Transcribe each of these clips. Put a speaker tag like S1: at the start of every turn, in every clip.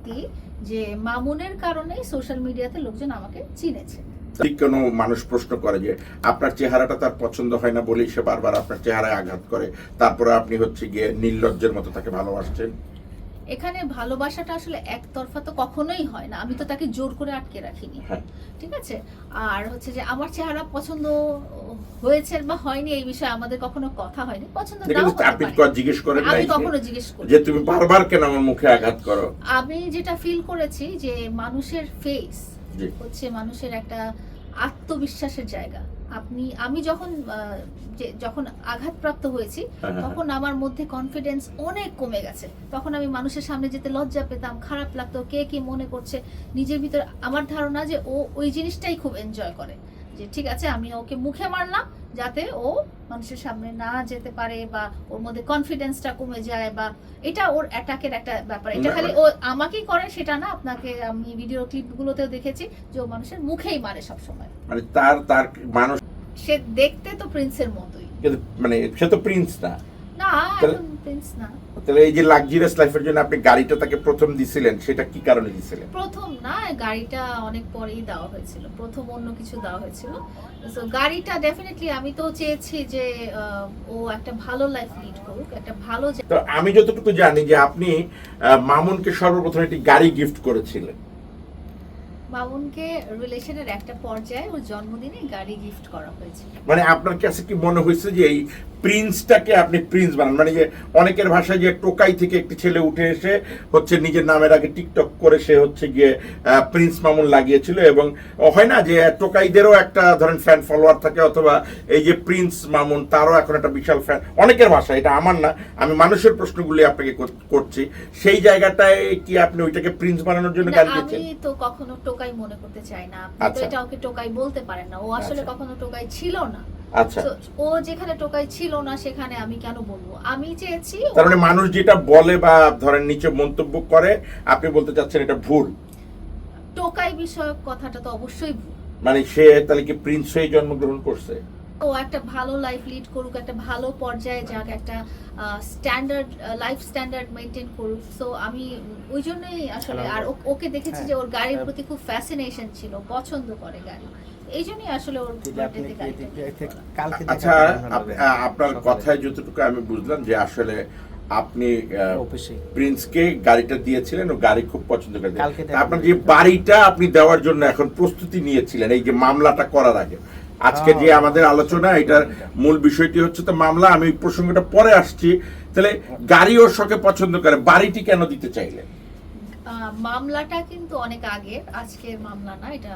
S1: সত্যি যে মামুনের কারণেই সোশ্যাল মিডিয়াতে লোকজন আমাকে চিনেছে।
S2: ঠিক কোনো মানুষ প্রশ্ন করে যে, আপনার চেহারাটা তার পছন্দ হয় না বলেই সে বারবার আপনার চেহারায় আঘাত করে। তারপরে আপনি হচ্ছে গিয়ে নির্লজ্জের মতো তাকে ভালোবাসছেন।
S1: এখানে ভালোবাসাটা আসলে একতরফা তো কখনোই হয় না। আমি তো তাকে জোর করে আটকে রাখিনি।
S2: হ্যাঁ।
S1: ঠিক আছে? আর হচ্ছে যে আমার চেহারা পছন্দ হয়েছে বা হয়নি এই বিষয়ে আমাদের কখনো কথা হয়নি। পছন্দ
S2: জিজ্ঞেস করেন
S1: আমি কখনো জিজ্ঞেস করি
S2: যে তুমি বারবার কেন আমার মুখে আঘাত করো?
S1: আমি যেটা ফিল করেছি যে মানুষের ফেস হচ্ছে মানুষের একটা আত্মবিশ্বাসের জায়গা। আপনি আমি যখন যখন আঘাতপ্রাপ্ত হয়েছি
S2: হ্যাঁ, হ্যাঁ,
S1: তখন আমার মধ্যে কনফিডেন্স অনেক কমে গেছে। তখন আমি মানুষের সামনে যেতে লজ্জা পেতাম খারাপ লাগতো কে কি মনে করছে। নিজের ভিতর আমার ধারণা যে ও ওই জিনিসটাই খুব এনজয় করে। যে ঠিক আছে আমি ওকে মুখে মারলাম যাতে ও মানুষের সামনে না যেতে পারে বা ওর মধ্যে কনফিডেন্সটা কমে যায় বা এটা ওর অ্যাটাকের একটা ব্যাপার। এটা খালি ও আমাকেই করে সেটা না আপনাকে আমি ভিডিও ক্লিপগুলোতেও দেখেছি যে ও মানুষের মুখেই মারে সব সময়
S2: মানে তার তার মানুষ
S1: সে দেখতে তো প্রিন্সের মতোই।
S2: কিন্তু মানে সে তো প্রিন্স না।
S1: না
S2: তাহলে-
S1: প্রিন্স না।
S2: তাহলে এই যে লাক্সারিয়াস লাইফের জন্য আপনি গাড়িটা তাকে প্রথম দিছিলেন সেটা কি কারণে দিছিলেন?
S1: প্রথম না গাড়িটা অনেক পরেই দেওয়া হয়েছিল প্রথম অন্য কিছু দেওয়া হয়েছিল। তো গাড়িটা ডেফিনেটলি আমি তো চেয়েছি যে ও একটা ভালো লাইফ লিড করুক একটা ভালো
S2: তো আমি যতটুকু জানি যে আপনি মামুনকে সর্বপ্রথম একটি গাড়ি গিফট করেছিলেন।
S1: মামুনকে রিলেশনের একটা পর্যায়ে ওর জন্মদিনে গাড়ি গিফট করা হয়েছিল
S2: মানে আপনার কাছে কি মনে হয়েছে যে এই প্রিন্সটাকে আপনি প্রিন্স বানান? মানে যে অনেকের ভাষায় যে টোকাই থেকে একটি ছেলে উঠে এসে হচ্ছে নিজের নামের আগে টিকটক করে সে হচ্ছে গিয়ে প্রিন্স মামুন লাগিয়েছিল এবং হয় না যে টোকাইদেরও একটা ধরেন ফ্যান ফলোয়ার থাকে অথবা এই যে প্রিন্স মামুন তারও এখন একটা বিশাল ফ্যান অনেকের ভাষা এটা আমার না আমি মানুষের প্রশ্নগুলি আপনাকে করছি। সেই জায়গাটায় কি আপনি ওইটাকে প্রিন্স বানানোর জন্য
S1: না,
S2: গাড়ি
S1: আমি
S2: দিয়েছেন
S1: তো কখনো টোকাই মনে করতে চাই না। আপনি তো। এটা ওকে টোকাই বলতে পারেন না। ও আসলে
S2: আচ্ছা।
S1: কখনো টোকাই ছিল না।
S2: আচ্ছা।
S1: ও যেখানে টোকাই ছিল না সেখানে আমি কেন বলব? আমি চেয়েছি
S2: তার মানে মানুষ যেটা বলে বা ধরেন নিচে মন্তব্য করে আপনি বলতে চাচ্ছেন এটা ভুল।
S1: টোকাই বিষয়ক কথাটা তো অবশ্যই ভুল।
S2: মানে সে তাহলে কি প্রিন্স হয়ে জন্মগ্রহণ করছে?
S1: ও একটা ভালো লাইফ লিড করুক একটা ভালো পর্যায়ে যাক একটা স্ট্যান্ডার্ড লাইফ স্ট্যান্ডার্ড মেনটেন করুক। সো আমি ওই জন্যই আসলে আর ওকে দেখেছি যে ওর গাড়ির
S3: হ্যাঁ।
S1: প্রতি খুব ফ্যাসিনেশন ছিল পছন্দ করে গাড়ি। এই জন্যই আসলে ওর
S2: আচ্ছা। আপনার কথায় যতটুকু আমি বুঝলাম যে আসলে আপনি প্রিন্সকে গাড়িটা দিয়েছিলেন ও গাড়ি খুব পছন্দ করে
S3: কালকে
S2: আপনার যে বাড়িটা আপনি দেওয়ার জন্য এখন প্রস্তুতি নিয়েছিলেন এই যে মামলাটা করার আগে আজকে যে। আমাদের আলোচনা এটার মূল বিষয়টি হচ্ছে তো মামলা আমি প্রসঙ্গটা পরে আসছি। তাহলে গাড়ি ওর শখে পছন্দ করে বাড়িটি কেন দিতে চাইলেন?
S1: মামলাটা কিন্তু অনেক আজকের মামলা না এটা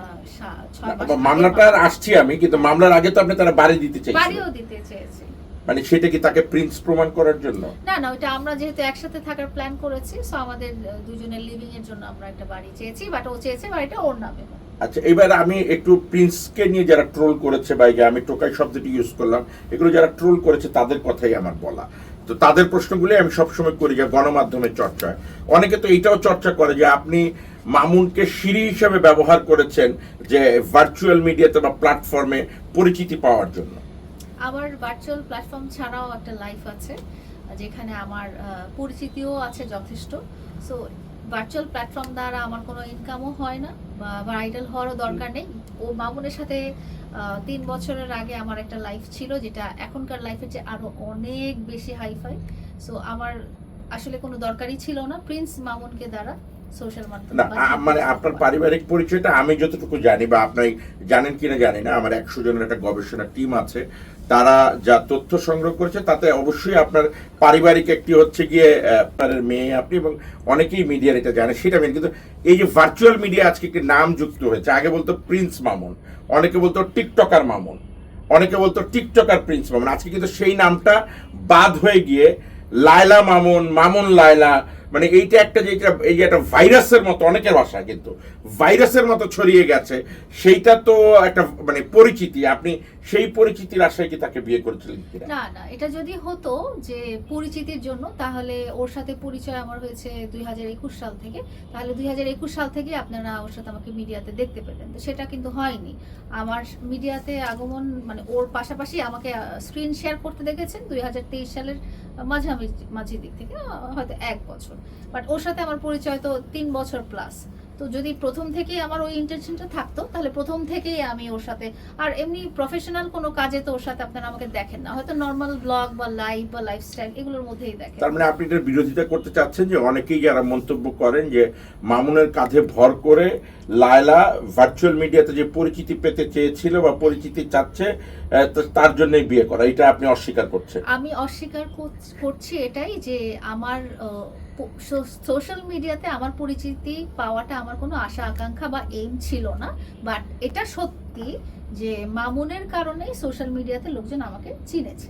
S2: মামলাটার আসছি আমি কিন্তু মামলার আগে তো আপনি তারা বাড়ি দিতে চাইছেন
S1: বাড়িও দিতে চেয়েছি।
S2: মানে সেটা কি তাকে প্রিন্স প্রমাণ করার জন্য?
S1: না না ওটা আমরা যেহেতু একসাথে থাকার প্ল্যান করেছি সো আমাদের দুজনের লিভিং এর জন্য আমরা একটা বাড়ি চেয়েছি বাট ও চেয়েছে বাড়িটা ওর নামে।
S2: আচ্ছা এবার আমি একটু প্রিন্সকে নিয়ে যারা ট্রোল করেছে বা আমি টোকাই শব্দটি ইউজ করলাম, এগুলো যারা ট্রোল করেছে তাদের কথাই আমার বলা। তো তাদের প্রশ্নগুলি আমি সবসময় করি যে গণমাধ্যমের চর্চায় অনেকে তো এটাও চর্চা করে যে আপনি মামুনকে সিঁড়ি হিসেবে ব্যবহার করেছেন যে ভার্চুয়াল মিডিয়াতে বা প্ল্যাটফর্মে পরিচিতি পাওয়ার জন্য।
S1: আমার ভার্চুয়াল প্ল্যাটফর্ম ছাড়াও একটা লাইফ আছে, যেখানে আমার পরিচিতিও আছে যথেষ্ট। সো ভার্চুয়াল প্ল্যাটফর্ম দ্বারা আমার কোনো ইনকামও হয় না বা ভাইরাল হওয়ারও দরকার নেই। ও মামুনের সাথে তিন বছরের আগে আমার একটা লাইফ ছিল যেটা এখনকার লাইফের যে আরও অনেক বেশি হাইফাই সো আমার আসলে কোনো দরকারই ছিল না প্রিন্স মামুনকে দ্বারা সোশ্যাল
S2: মানে আপনার পারিবারিক পরিচয়টা আমি যতটুকু জানি বা আপনি জানেন কিনা জানি না আমার একশো জনের একটা গবেষণা টিম আছে। তারা যা তথ্য সংগ্রহ করেছে, তাতে অবশ্যই আপনার পারিবারিক একটি হচ্ছে গিয়ে আপনার মেয়ে আপনি এবং অনেকেই মিডিয়ার এটা জানে, সেটা মেন কিন্তু এই যে ভার্চুয়াল মিডিয়া আজকে একটি নাম যুক্ত হয়েছে, আগে বলতো প্রিন্স মামুন অনেকে বলতো টিকটকার মামুন অনেকে বলতো টিকটকার প্রিন্স মামুন আজকে কিন্তু সেই নামটা বাদ হয়ে গিয়ে লায়লা মামুন মামুন লায়লা মানে এইটা একটা যে এটা- এই একটা ভাইরাসের মতো, অনেকের ভাষা কিন্তু ভাইরাসের মতো ছড়িয়ে গেছে। সেইটা তো একটা মানে পরিচিতি। আপনি সেই পরিচিতির আশায় কি তাকে বিয়ে করেছিলেন
S1: না না, এটা যদি হতো যে পরিচিতির জন্য, তাহলে ওর সাথে পরিচয় আমার হয়েছে দুই হাজার একুশ সাল থেকে। তাহলে দুই হাজার একুশ সাল থেকে আপনারা ওর সাথে আমাকে মিডিয়াতে দেখতে পেতেন তো সেটা কিন্তু হয়নি। আমার মিডিয়াতে আগমন মানে ওর পাশাপাশি আমাকে স্ক্রিন শেয়ার করতে দেখেছেন দুই হাজার তেইশ সালের মাঝামাঝি মাঝি দিক থেকে হয়তো এক বছর। বাট ওর সাথে আমার পরিচয় তো তিন বছর প্লাস তো যদি প্রথম থেকেই আমার ওই ইন্টেনশনটা থাকতো, তাহলে প্রথম থেকেই আমি ওর সাথে আর এমনি প্রফেশনাল কোনো কাজে তো ওর সাথে আপনারা আমাকে দেখেন না। হয়তো নর্মাল ব্লগ বা লাইভ বা লাইফস্টাইল এগুলোর মধ্যেই দেখেন।
S2: তার মানে আপনি এটার বিরোধিতা করতে চাচ্ছেন যে অনেকেই যারা মন্তব্য করেন যে মামুনের কাঁধে ভর করে লায়লা ভার্চুয়াল মিডিয়াতে যে পরিচিতি পেতে চেয়েছিল বা পরিচিতি চাচ্ছে তার জন্যই বিয়ে করা এটা আপনি অস্বীকার করছেন।
S1: আমি অস্বীকার কর- করছি এটাই যে আমার সোশ্যাল মিডিয়াতে আমার পরিচিতি পাওয়াটা আমার কোনো আশা আকাঙ্ক্ষা বা এইম ছিল না। বাট এটা সত্যি যে মামুনের কারণেই সোশ্যাল মিডিয়াতে লোকজন আমাকে চিনেছে।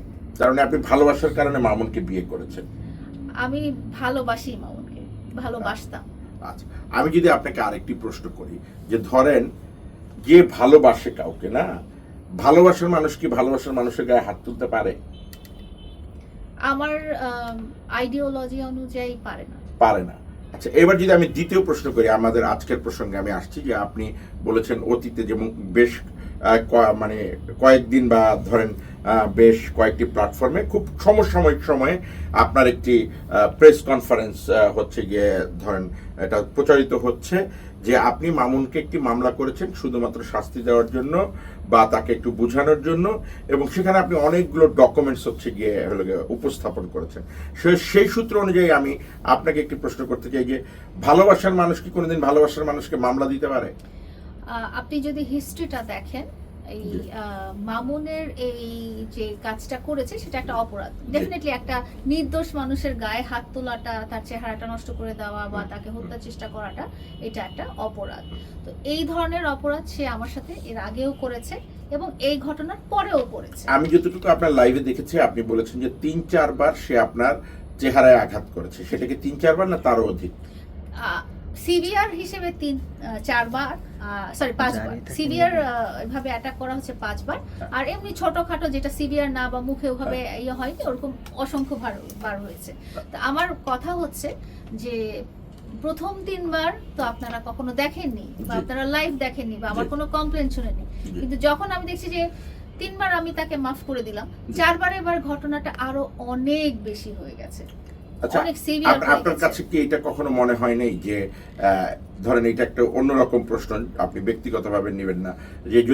S2: মানে আপনি ভালোবাসার কারণে মামুনকে বিয়ে করেছেন।
S1: আমি ভালোবাসি মামুনকে ভালোবাসতাম।
S2: আচ্ছা আমি যদি আপনাকে আরেকটি প্রশ্ন করি যে ধরেন যে ভালোবাসে কাউকে না ভালোবাসার মানুষ কি ভালোবাসার মানুষের গায়ে হাত তুলতে পারে?
S1: আমার আইডিওলজি অনুযায়ী পারে না।
S2: পারে না। আচ্ছা এবার যদি আমি দ্বিতীয় প্রশ্ন করি আমাদের আজকের প্রসঙ্গে আমি আসছি যে আপনি বলেছেন অতীতে যেমন বেশ মানে কয়েকদিন বা ধরেন বেশ কয়েকটি প্ল্যাটফর্মে খুব সমসাময়িক সময়ে আপনার একটি প্রেস কনফারেন্স হচ্ছে গিয়ে ধরেন এটা প্রচারিত হচ্ছে। যে আপনি মামুনকে একটি মামলা করেছেন শুধুমাত্র শাস্তি দেওয়ার জন্য বা তাকে একটু বোঝানোর জন্য, এবং সেখানে আপনি অনেকগুলো ডকুমেন্টস হচ্ছে গিয়ে উপস্থাপন করেছেন। সে- সেই সূত্র অনুযায়ী আমি আপনাকে একটি প্রশ্ন করতে চাই যে, ভালোবাসার মানুষ কি কোনোদিন ভালোবাসার মানুষকে মামলা দিতে পারে?
S1: আপনি যদি হিস্ট্রিটা দেখেন এই মামুনের এই যে কাজটা করেছে সেটা একটা অপরাধ। ডেফিনেটলি একটা নির্দোষ মানুষের গায়ে হাত তোলাটা তার চেহারাটা নষ্ট করে দেওয়া বা তাকে হত্যার চেষ্টা করাটা এটা একটা অপরাধ। তো এই ধরনের অপরাধ সে আমার সাথে এর আগেও করেছে এবং এই ঘটনার পরেও করেছে।
S2: আমি যতটুকু আপনার লাইভে দেখেছি আপনি বলেছেন যে তিন চারবার সে আপনার চেহারায় আঘাত করেছে। সেটাকে তিন চারবার না তারও অধিক?
S1: সিভিয়ার হিসেবে তিন চারবার সরি পাঁচবার। সিভিয়ার। এভাবে অ্যাটাক করা হচ্ছে পাঁচবার। আর এমনি ছোটখাটো যেটা সিভিয়ার না বা মুখে ওভাবে ইয়ে হয়নি ওরকম অসংখ্য বার বার হয়েছে। তো আমার কথা হচ্ছে যে প্রথম তিনবার তো আপনারা কখনো দেখেননি বা আপনারা লাইভ দেখেননি বা আমার কোনো কমপ্লেন শুনেনি কিন্তু যখন আমি দেখছি যে তিনবার আমি তাকে মাফ করে দিলাম চারবার এবার ঘটনাটা আরও অনেক বেশি হয়ে গেছে।
S2: আচ্ছা আপনার কাছে কি এটা কখনো মনে হয় নাই যে আহ, ধরেন এটা একটা অন্যরকম প্রশ্ন আপনি ব্যক্তিগতভাবে নেবেন না যে যদি